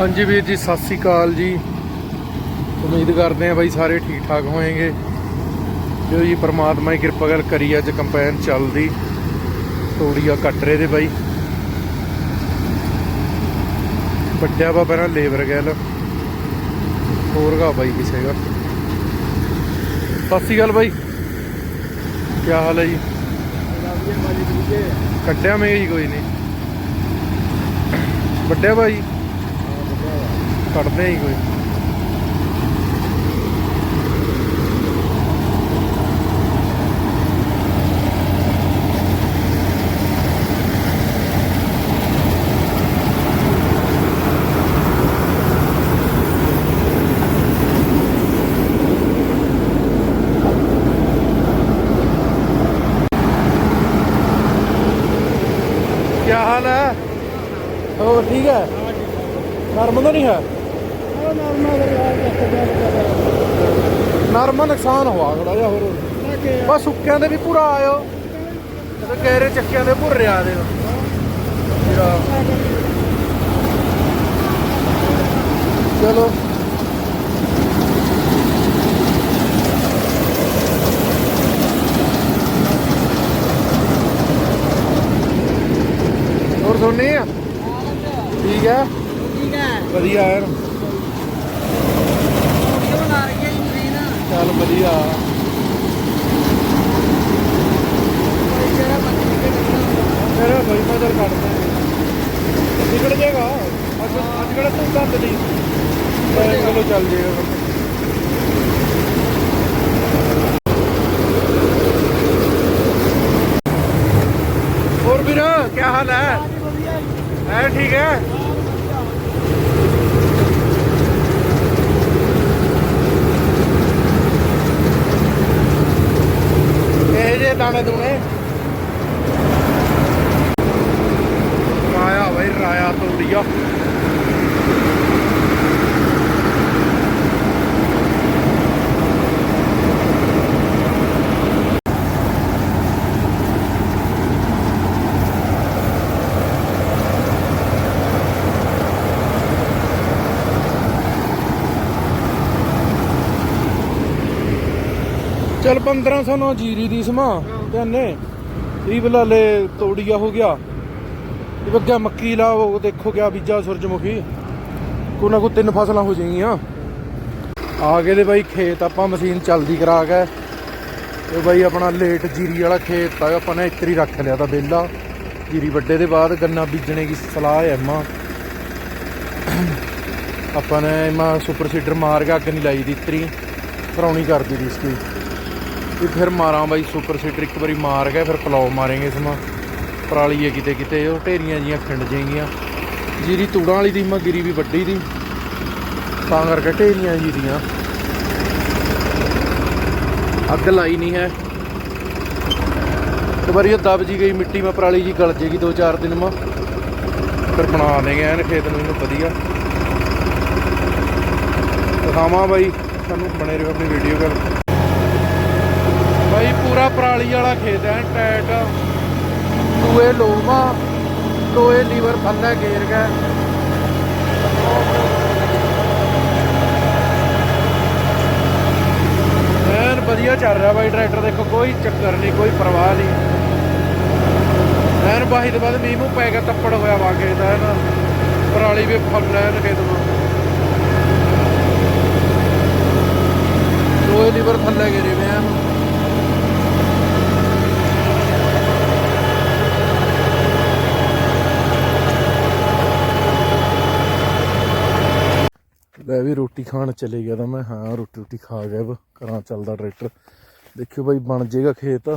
ਹਾਂਜੀ ਵੀਰ ਜੀ ਸਤਿ ਸ੍ਰੀ ਅਕਾਲ ਜੀ। ਉਮੀਦ ਕਰਦੇ ਆ ਬਾਈ ਸਾਰੇ ਠੀਕ ਠਾਕ ਹੋਣਗੇ ਜੋ ਜੀ ਪ੍ਰਮਾਤਮਾ ਦੀ ਕਿਰਪਾ ਕਰ ਕਰੀ ਅੱਜ ਕੰਪੈਨ ਚੱਲਦੀ। ਤੋੜੀਆ ਕੱਟ ਰਹੇ ਦੇ ਬਾਈ। ਵੱਡਿਆ ਵਾ ਪਹਿਲਾਂ ਲੇਬਰ ਗੈਲ। ਹੋਰ ਗਾ ਬਾਈ ਕਿਸੇ ਦਾ। ਸਤਿ ਸ੍ਰੀ ਅਕਾਲ ਬਾਈ। ਕੀ ਹਾਲ ਹੈ ਜੀ? ਕੱਟਿਆ ਮੈਂ ਜੀ ਕੋਈ ਨਹੀਂ। ਵੱਡਿਆ ਬਾਈ। ਕੱਢਦੇ ਹੀ ਕੋਈ। ਕੀ ਹਾਲ ਹੈ? ਹੋਰ ਠੀਕ ਹੈ? ਨਰਮ ਤਾਂ ਨਹੀਂ ਹੈ? ਨਰਮਾ ਨੁਕਸਾਨ ਹੋਆ ਥੋੜਾ ਜਿਹਾ ਹੋਰ। ਬਸ ਸੁੱਕਿਆਂ ਦੇ ਵੀ ਪੂਰਾ ਆਇਓ। ਤੇ ਕਹਿਰੇ ਚੱਕਿਆਂ ਦੇ ਭੁਰ ਰਿਆ ਦੇ ਚਲੋ। ਹੋਰ ਸੁਣਨੀ ਆ? ਠੀਕ ਹੈ? ਠੀਕ ਹੈ। ਵਧੀਆ ਯਾਰ ਵੀਡੀਓ ਬਣਾ ਰਹੀ ਹੈ ਜੀ ਮਸ਼ੀਨ ਚੱਲ ਵਧੀਆ ਕੋਈ ਜਿਹੜਾ ਬੰਦ ਨਿਕਲ ਭਾਈ ਮੈਂ ਚੱਲ ਕੱਢਦਾ ਨਿਕਲ ਜਾਏਗਾ ਅੱਜ ਅੱਜ ਕਿਹੜਾ ਤੂੰ ਧੰਦ ਨਹੀਂ ਚਲੋ ਚੱਲ ਜਾਏਗਾ ਹੋਰ ਵੀਰ ਕੀ ਹਾਲ ਹੈ? ਹੈ ਠੀਕ ਹੈ? ਇਹ ਜੇ ਦਾਣੇ ਦੂਣੇ? ਬਈ ਰਾਇਆ ਤੋੜੀਆ ਚਲ 1500 ਜੀਰੀ ਦੀ ਸਮਾ ਕਹਿੰਨੇ ਇਹ ਬਲਾਲੇ ਤੋੜੀਆ ਹੋ ਗਿਆ। ਬੱਗਾ ਮੱਕੀ ਲਾਓ ਦੇਖੋ ਕਿਆ ਬੀਜਾ ਸੂਰਜਮੁਖੀ। ਕੋਈ ਨਾ ਕੋਈ ਤਿੰਨ ਫਸਲਾਂ ਹੋ ਜਾਣਗੀਆਂ ਆ ਗਏ ਦੇ ਬਾਈ ਖੇਤ ਆਪਾਂ ਮਸ਼ੀਨ ਚੱਲਦੀ ਕਰਾ ਕੇ। ਇਹ ਬਾਈ ਆਪਣਾ ਲੇਟ ਜੀਰੀ ਵਾਲਾ ਖੇਤ ਆ ਆਪਾਂ ਨੇ ਇਤਰੀ ਰੱਖ ਲਿਆ ਤਾਂ ਬੇਲਾ ਜੀਰੀ ਵੱਡੇ ਦੇ ਬਾਅਦ ਗੰਨਾ ਬੀਜਣੇ ਦੀ ਸਲਾਹ ਹੈ ਮਾਂ। ਆਪਾਂ ਨੇ ਮਾ ਸੁਪਰ ਸੀਡਰ ਮਾਰ ਕੇ ਅੱਗ ਨਹੀਂ ਲਾਈ ਦੀ ਇਤਰੀ। ਭਰੌਣੀ ਕਰਦੀ ਦੀ ਇਸ ਦੀ। ਫਿਰ ਮਾਰਾਂ ਬਾਈ ਸੁਪਰ ਸੀਡਰ ਇੱਕ ਵਾਰੀ ਮਾਰ ਕੇ ਫਿਰ ਪਲਾਉ ਮਾਰਾਂਗੇ ਇਸਮਾ ਪਰਾਲੀ ਹੈ ਕਿਤੇ ਕਿਤੇ, ਉਹ ਢੇਰੀਆਂ ਜੀਆਂ ਖਿੰਡ ਜਾਏਗੀਆਂ। ਜੀਰੀ ਤੂੜਾਂ ਵਾਲੀ ਦੀ ਮਾ ਗਿਰੀ ਵੀ ਵੱਡੀ ਦੀ। ਤਾਂ ਕਰਕੇ ਢੇਰੀਆਂ ਜੀ ਦੀਆਂ। ਅੱਗ ਲਾਈ ਨਹੀਂ ਹੈ। ਇੱਕ ਵਾਰੀ ਉਹ ਦਬ ਜੀ ਗਈ ਮਿੱਟੀ, ਮਾ ਪਰਾਲੀ ਜੀ ਗਲ ਜੇਗੀ ਦੋ ਚਾਰ ਦਿਨ ਮਾ। ਫਿਰ ਬਣਾ ਦੇਗੇ ਐਨ ਖੇਤ ਨੂੰ, ਇਹਨੂੰ ਵਧੀਆ। ਦਿਖਾਵਾਂ ਬਾਈ, ਸਾਨੂੰ ਬਣੇ ਰਹੋ ਆਪਣੀ ਵੀਡੀਓ ਕਰ। ਬਾਈ, ਪੂਰਾ ਪਰਾਲੀ ਵਾਲਾ ਖੇਤ ਹੈ ਟੈਟ। ਟੂਏ ਲੋਮਾ ਟੋਏ ਲੀਵਰ ਥੱਲੇ ਗੇਰ ਗਿਆ ਐਨ ਵਧੀਆ ਚੱਲ ਰਿਹਾ ਬਾਈ, ਟਰੈਕਟਰ ਦੇਖੋ, ਕੋਈ ਚੱਕਰ ਨਹੀਂ, ਕੋਈ ਪਰਵਾਹ ਨਹੀਂ। ਐਨ ਬਾਹੀ ਦੇ ਬਾਅਦ ਮੀਂਹ ਮੂੰਹ ਪੈ ਗਿਆ, ਤੱਪੜ ਹੋਇਆ ਵਾ ਖੇਤ ਦਾ ਐਨ। ਪਰਾਲੀ ਵੀ ਫੁੱਲ ਐਨ ਖੇਤ ਨੂੰ ਟੋਏ ਲੀਵਰ ਥੱਲੇ ਗੇਰੇ ਵੇ ਐਨ। ਮੈਂ ਵੀ ਰੋਟੀ ਖਾਣ ਚਲੇ ਗਿਆ ਤਾਂ ਮੈਂ, ਹਾਂ, ਰੋਟੀ ਰੋਟੀ ਖਾ ਗਿਆ ਵਾ ਘਰਾਂ ਚੱਲਦਾ ਟਰੈਕਟਰ। ਦੇਖਿਓ ਬਾਈ, ਬਣ ਜਾਏਗਾ ਖੇਤ।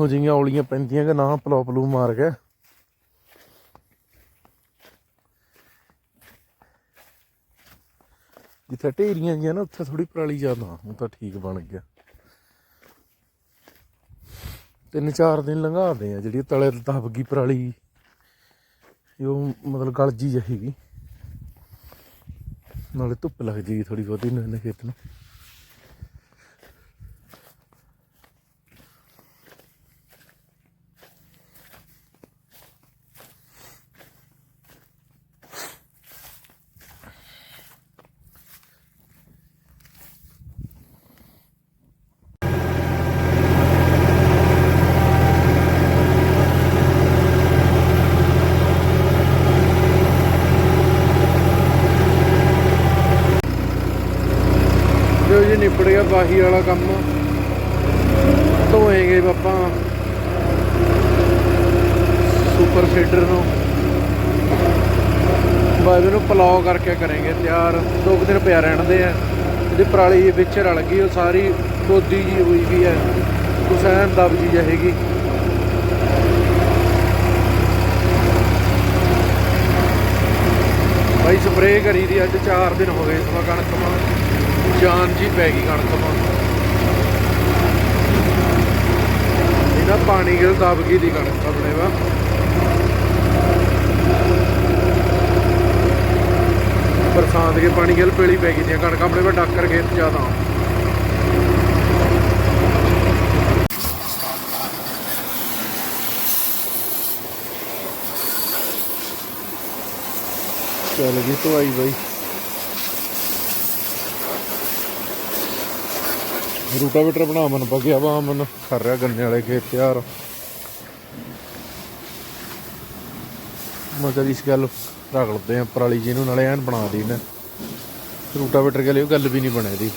ਹੋ ਜਿਹੀਆਂ ਔਲੀਆਂ ਪੈਂਦੀਆਂ ਕਿ ਨਾ ਪਲੋ ਪਲੂ ਮਾਰ ਗਿਆ। ਜਿੱਥੇ ਢੇਰੀਆਂ ਜੀਆਂ ਨਾ, ਉੱਥੇ ਥੋੜੀ ਪਰਾਲੀ ਜ਼ਿਆਦਾ, ਹੁਣ ਤਾਂ ਠੀਕ ਬਣ ਗਿਆ। ਤਿੰਨ ਚਾਰ ਦਿਨ ਲੰਘਾਦੇ ਆ, ਜਿਹੜੀ ਤਲੇ ਤੇ ਦਬ ਗਈ ਪਰਾਲੀ ਉਹ ਮਤਲਬ ਗਲਜੀ ਜੀ ਨਾਲੇ ਧੁੱਪ ਲੱਗ ਜੇਗੀ ਥੋੜੀ ਬਹੁਤੀ ਇਹਨਾਂ ਖੇਤ ਨੂੰ। ਨਿਬੜ ਵਾਲਾ ਕੰਮ ਧੋਏਗੇ ਆਪਾਂ ਸੁਪਰ ਸੀਡਰ ਨੂੰ। ਬਾਅਦ ਨੂੰ ਪਲਾਉ ਕਰਕੇ ਕਰਾਂਗੇ ਤਿਆਰ। ਦੋ ਕੁ ਦਿਨ ਪਿਆ ਰਹਿਣ ਦੇ ਆ। ਇਹਦੀ ਪਰਾਲੀ ਵਿੱਚ ਰਲ ਗਈ, ਉਹ ਸਾਰੀ ਕੋਦੀ ਜੀ ਹੋਈ ਵੀ ਹੈ ਕੁਛ ਐਨ ਦਬ ਜੀ ਜਾਏਗੀ ਬਾਈ ਸਪਰੇਅ ਕਰੀ ਦੀ, ਅੱਜ 4 ਦਿਨ ਹੋ ਗਏ ਇਸ ਵਾਰ ਕਣਕ ਮਾ ਜਾਨ ਜੀ ਪੈ ਗਈ ਕਣਕ ਮਾ ਇਹਦਾ ਪਾਣੀ ਗਿਲ ਦਬ ਗਈ ਦੀ ਕਣਕ ਆਪਣੇ ਵਾ ਬਰਸਾਤ ਕੇ ਪਾਣੀ ਗਿਲ ਪੇਲੀ ਪੈ ਗਈ ਦੀਆਂ ਕਣਕ ਆਪਣੇ ਵਾ ਡਾਕਰ ਖੇਤ ਜ਼ਿਆਦਾ ਚੱਲ ਗਈ ਧਵਾਈ ਬਾਈ। ਰੂਟਾਵੇਟਰ ਬਣਾ ਮਨ ਪਗਿਆ ਵਾ ਮਨ ਕਰ ਰਿਹਾ ਗੰਨੇ ਵਾਲੇ ਖੇਤ ਤਿਆਰ। ਮੈਂ ਇਸ ਗੱਲ ਰੱਖ ਆ, ਪਰਾਲੀ ਜੀ ਨੂੰ ਨਾਲੇ ਐਨ ਬਣਾ ਦੀ ਨੇ ਰੂਟਾਵੇਟਰ ਕੇ ਲਈ ਉਹ ਗੱਲ ਵੀ ਨਹੀਂ ਬਣੇ ਦੀ।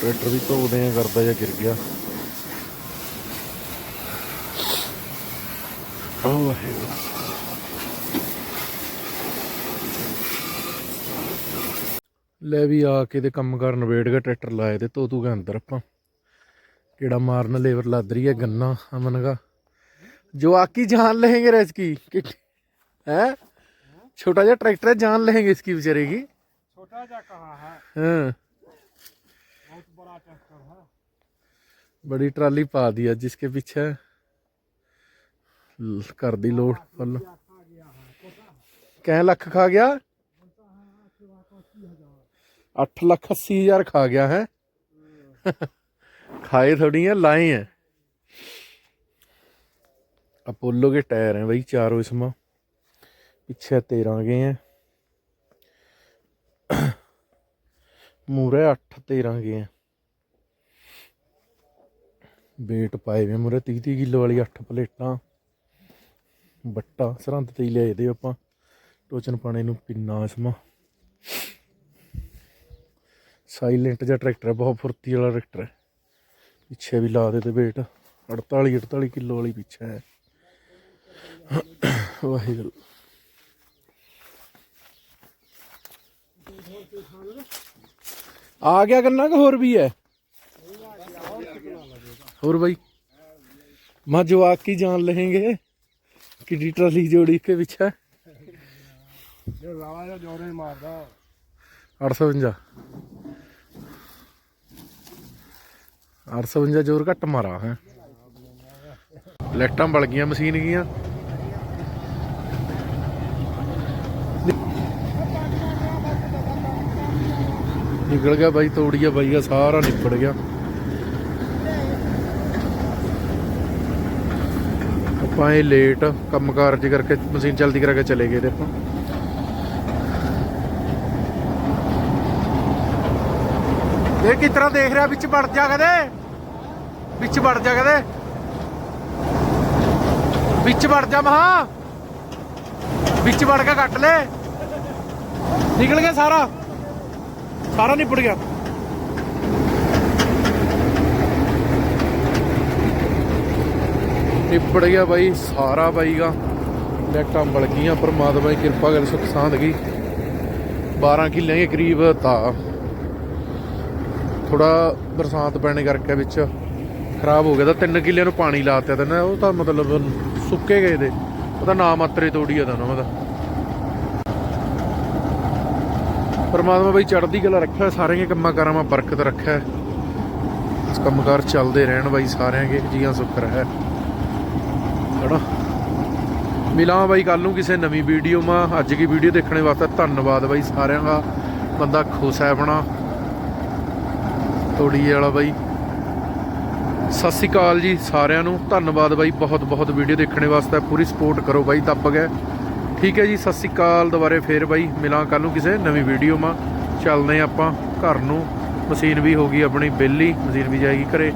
ਟਰੈਕਟਰ ਵੀ ਧੋਦੇ ਆ, ਕਰਦਾ ਜਾਂ ਗਿਰ ਗਿਆ। ਓ ਵਾਹਿਗੁਰੂ। ਲੈ ਵੀ ਆ ਕੇ ਤੇ ਕੰਮ ਕਰਨ ਵੇੜ ਕੇ ਟਰੈਕਟਰ ਲਾਏ ਤੇ ਤੋ ਤੂ ਕੇ ਅੰਦਰ ਆਪਾਂ ਕਿਹੜਾ ਮਾਰਨ ਲੇਬਰ ਲੱਦ ਰਹੀ ਹੈ ਗੰਨਾ ਅਮਨ का जो आकी जान लेंगे रे इसकी है छोटा जा ट्रैक्टर है जान लेंगे इसकी बेचारे की ਛੋਟਾ ਜਿਹਾ ਕਹਾ ਹੈ हाँ ਬਹੁਤ ਬੜਾ ਟਰੈਕਟਰ ਹੈ बड़ी ट्राली पा दी है जिसके पीछे ल- कर दी लोड फुल कै लख खा गया अठ लख अस्सी हजार खा गया है खाए थोड़ी है लाए हैं अपोलो के टायर हैं भाई चारों इसमें पीछे तेरह गए हैं मूरे अठ तेरह गए हैं ਵੇਟ ਪਾਏ ਵੇ ਮੁਰੇ 30 30 ਕਿਲੋ ਵਾਲੀ 8 ਪਲੇਟਾਂ ਬੱਟਾ ਸਰਹੰਦ ਤੇ ਹੀ ਲਿਆਏ ਦੇ ਆਪਾਂ ਟੋਚਨ ਪਾਣੇ ਨੂੰ ਪਿੰਨਾ ਇਸਮਾ ਸਾਇਲੈਂਟ ਜਿਹਾ ਟਰੈਕਟਰ ਹੈ ਬਹੁਤ ਫੁਰਤੀ ਵਾਲਾ ਟਰੈਕਟਰ ਹੈ ਪਿੱਛੇ ਵੀ ਲਾ ਦੇ ਤੇ ਵੇਟ 48 48 ਕਿਲੋ ਵਾਲੀ ਪਿੱਛੇ ਹੈ। ਵਾਹਿਗੁਰੂ। ਆ ਗਿਆ ਕੰਨਾ ਕਿ ਹੋਰ ਵੀ ਹੈ? ਹੋਰ ਬਈ? ਮਾ ਜਵਾਕ ਕੀ ਜਾਨ ਲਹेंगे ਕਿੱਡੀ ਟਰਾਲੀ ਜੋੜੀ ਕੇ ਪਿੱਛੇ? ਜੋ ਰਾਵਾ ਜੋਰੇ ਮਾਰਦਾ। 850 855 ਜ਼ੋਰ ਘੱਟ ਮਾਰਾ ਹੈ। ਲੈਟਾਂ ਬਲ ਗਈਆਂ, ਮਸ਼ੀਨ ਗਈਆਂ। ਨਿਕਲ ਗਿਆ ਬਾਈ ਤੋੜੀਆ ਬਾਈ, ਆ ਸਾਰਾ ਨਿਪੜ ਗਿਆ। ਆਪਾਂ ਇਹ ਲੇਟ ਕੰਮ ਕਾਰਜ ਕਰਕੇ ਮਸ਼ੀਨ ਚਲਦੀ ਕਰਕੇ ਚਲੇ ਗਏ ਤੇ ਆਪਾਂ। ਇਹ ਕਿਸ ਤਰ੍ਹਾਂ ਦੇਖ ਰਿਹਾ? ਵਿੱਚ ਵੜ ਜਾ ਕਦੇ? ਵਿੱਚ ਵੜ ਜਾ ਕਦੇ? ਵਿੱਚ ਵੜ ਜਾ ਮਹਾ। ਵਿੱਚ ਵੜ ਕੇ ਕੱਟ ਲੈ। ਨਿਕਲ ਗਿਆ ਸਾਰਾ। ਸਾਰਾ ਨਿਪੜ ਗਿਆ। ਨਿਪੜ ਗਿਆ ਬਾਈ, ਸਾਰਾ ਬਾਈਗਾ। ਲੈਟਾਂ ਬਲ ਗਈਆਂ ਪਰਮਾਤਮਾ ਦੀ ਕਿਰਪਾ ਕਰ ਸੁਖ ਸਾਂਦ ਗਈ 12 ਕਿੱਲੇ ਦੇ ਕਰੀਬ ਤਾਂ। ਥੋੜਾ ਬਰਸਾਤ ਪੈਣੇ ਕਰਕੇ ਵਿੱਚ ਖਰਾਬ ਹੋ ਗਿਆ ਤਾਂ ਤਿੰਨ ਕਿੱਲਿਆਂ ਨੂੰ ਪਾਣੀ ਲਾਤਿਆ ਤਾਂ ਨਾ ਉਹ ਤਾਂ ਮਤਲਬ ਸੁੱਕੇ ਗਏ ਦੇ ਉਹਦਾ ਨਾਮ ਮਾਤਰੇ ਤੋੜੀ ਆ ਤਾਂ ਉਹਨਾਂ ਦਾ। ਪਰਮਾਤਮਾ ਬਈ ਚੜ੍ਹਦੀ ਕਲਾ ਰੱਖਿਆ ਸਾਰਿਆਂ ਦੇ ਕੰਮਾਂ ਕਾਰਾਂ ਮਾ ਬਰਕਤ ਰੱਖਿਆ ਇਸ ਕੰਮਕਾਰ ਚੱਲਦੇ ਰਹਿਣ ਬਾਈ ਸਾਰਿਆਂ ਦੇ ਜੀਆਂ ਸੁੱਖ ਰਹਿ। ਹਣਾ ਮਿਲਾਂ ਬਾਈ ਕੱਲ ਨੂੰ ਕਿਸੇ ਨਵੀਂ ਵੀਡੀਓ ਮਾ ਅੱਜ ਦੀ ਵੀਡੀਓ ਦੇਖਣ ਵਾਸਤੇ ਧੰਨਵਾਦ ਬਾਈ ਸਾਰਿਆਂ ਦਾ। ਬੰਦਾ ਖੁਸ਼ ਹੈ ਆਪਣਾ। ਤੋੜੀ ਵਾਲਾ ਬਾਈ। ਸਤਿ ਸ਼੍ਰੀ ਅਕਾਲ ਜੀ ਸਾਰਿਆਂ ਨੂੰ। ਧੰਨਵਾਦ ਬਾਈ, ਬਹੁਤ ਬਹੁਤ ਵੀਡੀਓ ਦੇਖਣ ਵਾਸਤੇ ਪੂਰੀ ਸਪੋਰਟ ਕਰੋ ਬਾਈ ਦੱਬ ਗਏ ਠੀਕ ਹੈ ਜੀ, ਸਤਿ ਸ਼੍ਰੀ ਅਕਾਲ ਦੁਬਾਰੇ ਫੇਰ ਬਾਈ, ਮਿਲਾਂ ਕੱਲ ਨੂੰ ਕਿਸੇ ਨਵੀਂ ਵੀਡੀਓ ਮਾ। ਚੱਲਦੇ ਆਪਾਂ ਘਰ ਨੂੰ। ਮਸ਼ੀਨ ਵੀ ਹੋ ਗਈ ਆਪਣੀ, ਬਿੱਲੀ, ਮਸ਼ੀਨ ਵੀ ਜਾਏਗੀ ਘਰੇ।